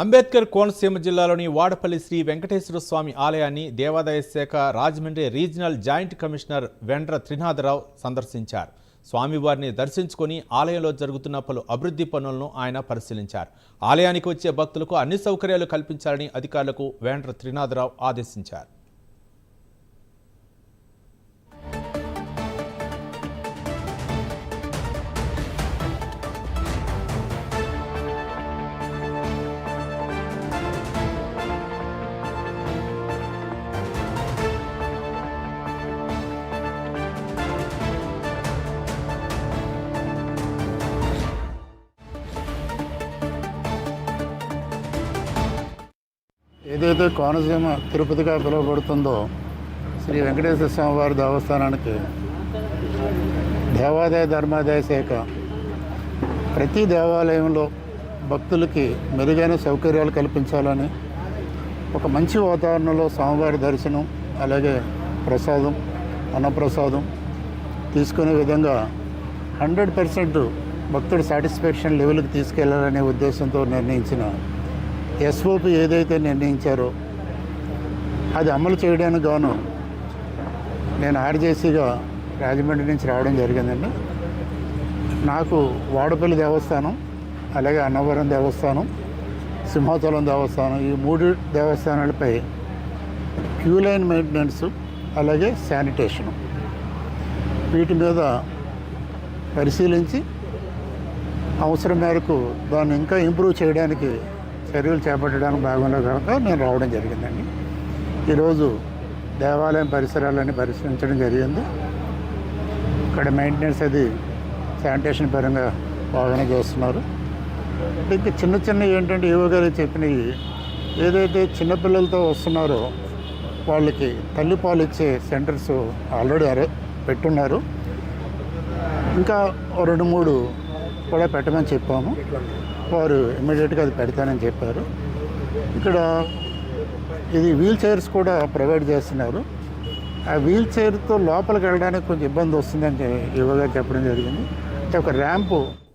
అంబేద్కర్ కోనసీమ జిల్లాలోని వాడపల్లి శ్రీ వెంకటేశ్వర స్వామి ఆలయాన్ని దేవాదాయ శాఖ Rajahmundry regional joint commissioner Vendra Trinatharao సందర్శించారు. స్వామివారిని దర్శించుకొని ఆలయంలో జరుగుతున్న పలు అభివృద్ధి పనులను ఆయన పరిశీలించారు. ఆలయానికి వచ్చే భక్తులకు అన్ని సౌకర్యాలు కల్పించాలని అధికారులకు వేండ్ర త్రినాథరావు ఆదేశించారు. ఏదైతే కోనసీమ తిరుపతిగా పిలువబడుతుందో శ్రీ వెంకటేశ్వర స్వామి వారి దేవస్థానానికి దేవాదాయ ధర్మాదాయ శాఖ ప్రతి దేవాలయంలో భక్తులకి మెరుగైన సౌకర్యాలు కల్పించాలని ఒక మంచి వాతావరణంలో స్వామివారి దర్శనం అలాగే ప్రసాదం అన్నప్రసాదం తీసుకునే విధంగా హండ్రెడ్ పర్సెంట్ భక్తుడి సాటిస్ఫాక్షన్ లెవెల్కి తీసుకెళ్ళాలనే ఉద్దేశంతో నిర్ణయించిన ఎస్ఓపి ఏదైతే నిర్ణయించారో అది అమలు చేయడానికి గాను నేను ఆర్జేసీగా రాజమండ్రి నుంచి రావడం జరిగిందండి. నాకు వాడపల్లి దేవస్థానం అలాగే అన్నవరం దేవస్థానం సింహాచలం దేవస్థానం ఈ మూడు దేవస్థానాలపై క్యూ లైన్ మెయింటెనెన్స్ అలాగే శానిటేషను వీటి మీద పరిశీలించి అవసరం మేరకు దాన్ని ఇంకా ఇంప్రూవ్ చేయడానికి చర్యలు చేపట్టడానికి భాగంలో కనుక నేను రావడం జరిగిందండి. ఈరోజు దేవాలయం పరిసరాలన్నీ పరిశీలించడం జరిగింది. ఇక్కడ మెయింటెనెన్స్ అది శానిటేషన్ పరంగా బాగానే చేస్తున్నారు. ఇంకా చిన్న చిన్న ఏంటంటే ఏవో గారు చెప్పినవి ఏదైతే చిన్నపిల్లలతో వస్తున్నారో వాళ్ళకి తల్లిపాలు ఇచ్చే సెంటర్స్ ఆల్రెడీ అరే పెట్టున్నారు. ఇంకా రెండు మూడు కూడా పెట్టమని చెప్పాము. వారు ఇమీడియట్గా అది పెడతానని చెప్పారు. ఇక్కడ ఇది వీల్ చైర్స్ కూడా ప్రొవైడ్ చేస్తున్నారు. ఆ వీల్ చైర్తో లోపలికి వెళ్ళడానికి కొంచెం ఇబ్బంది వస్తుందని యువగా చెప్పడం జరిగింది. అంటే ఒక ర్యాంపు